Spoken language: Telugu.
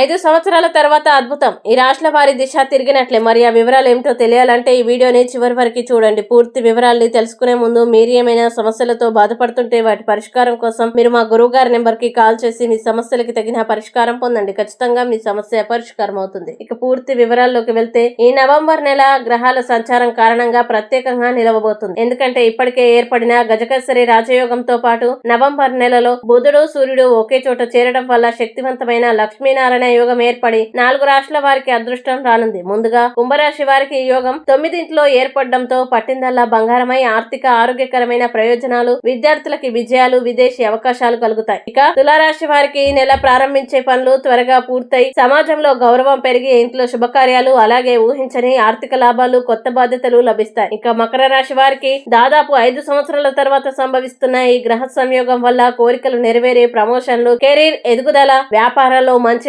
ఐదు సంవత్సరాల తర్వాత అద్భుతం. ఈ రాష్ట్ర వారి దిశ తిరిగినట్లే. మరి ఆ వివరాలు ఏమిటో తెలియాలంటే ఈ వీడియోని చివరి వరకు చూడండి. పూర్తి వివరాల్ని తెలుసుకునే ముందు మీరు ఏమైనా సమస్యలతో బాధపడుతుంటే వాటి పరిష్కారం కోసం మీరు మా గురువు గారి నెంబర్కి కాల్ చేసి మీ సమస్యలకి తగిన పరిష్కారం పొందండి. ఖచ్చితంగా మీ సమస్య పరిష్కారం అవుతుంది. ఇక పూర్తి వివరాల్లోకి వెళ్తే ఈ నవంబర్ నెల గ్రహాల సంచారం కారణంగా ప్రత్యేకంగా నిలవబోతుంది. ఎందుకంటే ఇప్పటికే ఏర్పడిన గజకసరి రాజయోగంతో పాటు నవంబర్ నెలలో బుధుడు సూర్యుడు ఒకే చోట చేరడం వల్ల శక్తివంతమైన లక్ష్మీనారాయణ యోగం ఏర్పడి నాలుగు రాశుల వారికి అదృష్టం రానుంది. ముందుగా కుంభరాశి వారికి ఈ యోగం తొమ్మిదింట్లో ఏర్పడడంతో పట్టిందల్లా బంగారమై ఆర్థిక ఆరోగ్యకరమైన ప్రయోజనాలు విద్యార్థులకి విజయాలు విదేశీ అవకాశాలు కలుగుతాయి. ఇక తులారాశి వారికి ఈ నెల ప్రారంభించే పనులు త్వరగా పూర్తయి సమాజంలో గౌరవం పెరిగి ఇంట్లో శుభకార్యాలు అలాగే ఊహించని ఆర్థిక లాభాలు కొత్త బాధ్యతలు లభిస్తాయి. ఇక మకర రాశి వారికి దాదాపు ఐదు సంవత్సరాల తర్వాత సంభవిస్తున్న ఈ గ్రహ సంయోగం వల్ల కోరికలు నెరవేరే ప్రమోషన్లు కెరీర్ ఎదుగుదల వ్యాపారాల్లో మంచి